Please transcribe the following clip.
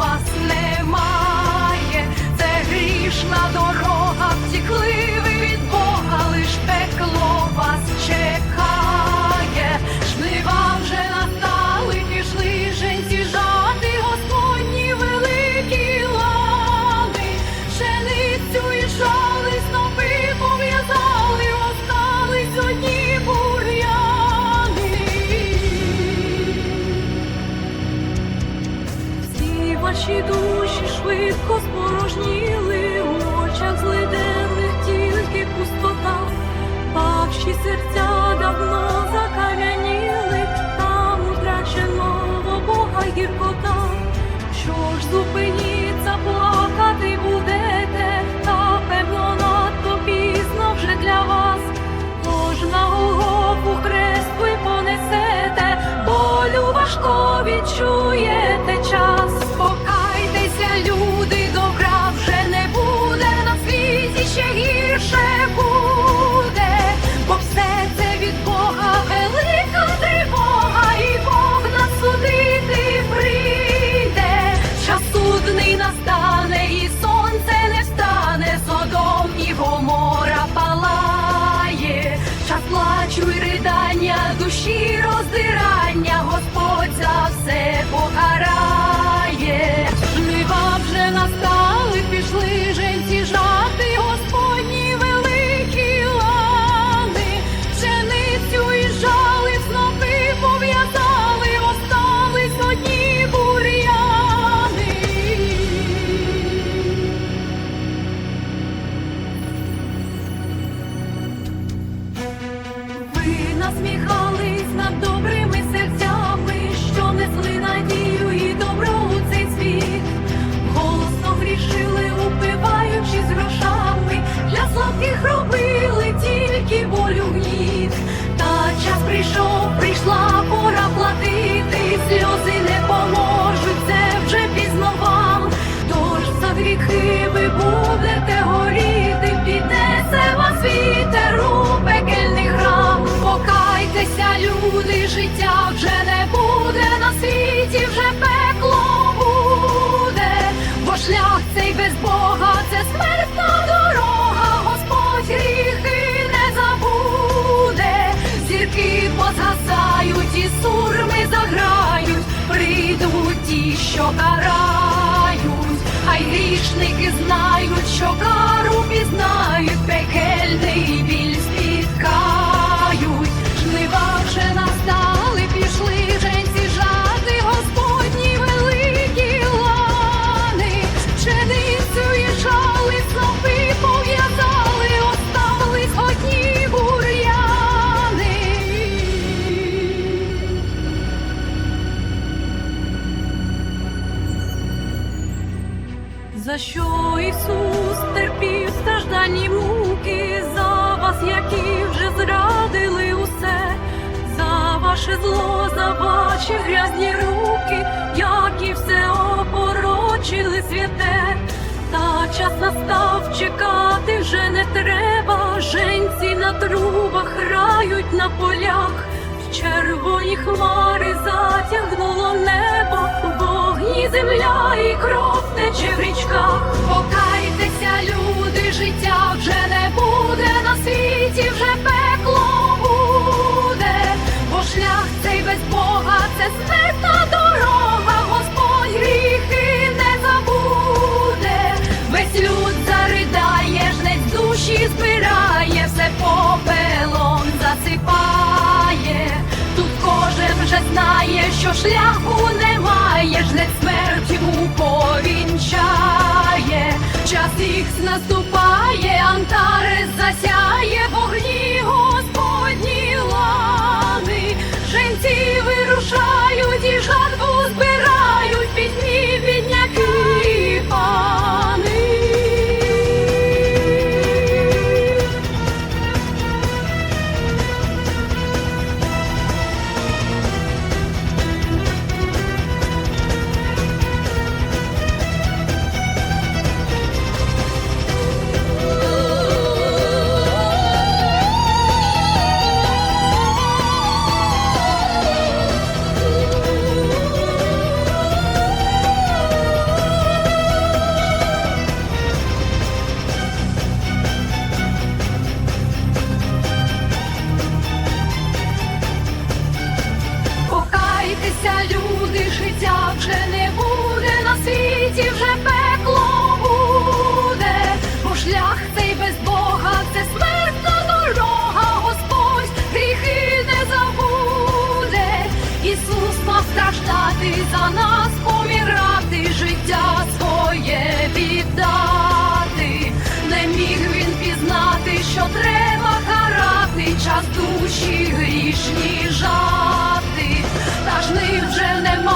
bus. Павші серця давно закам'яніли, там Бога гіркота. Що ж зупиніться, плакати гріхи ви будете горіти, піднесе вас вітер у пекельний храм. Покайтеся, люди, життя вже не буде на світі, вже пекло буде, бо шлях цей без Бога, це смертна дорога, Господь гріхи не забуде, зірки позгасають і сурми заграють, прийдуть ті, що карають, грішники знають, що кару пізнають, пекельний За що Ісус терпів страждані муки, за вас, які вже зрадили усе, за ваше зло, за ваші грязні руки, які все опорочили святе, та час настав чекати вже не треба. Женці на трубах грають на полях, в червоні хмари затягнуло тече в річках. Покайтеся, люди, життя вже не буде на світі, вже пекло буде, бо шлях цей без Бога це смертна дорога, Господь гріхи не забуде, весь люд заридає, жнець душі збирає, все попелом засипає. Тут кожен вже знає, що шляху немає, жнець смерть йому повінчає. Час їх наступає, антарес засяє, люди, життя вже не буде на світі, вже пекло буде, бо шлях цей без Бога, це смертна дорога, Господь гріхи не забуде. Ісус мав страждати за нас, помирати, життя своє віддати. Не міг він пізнати, що треба карати, час душі грішні жати. важний вже немає.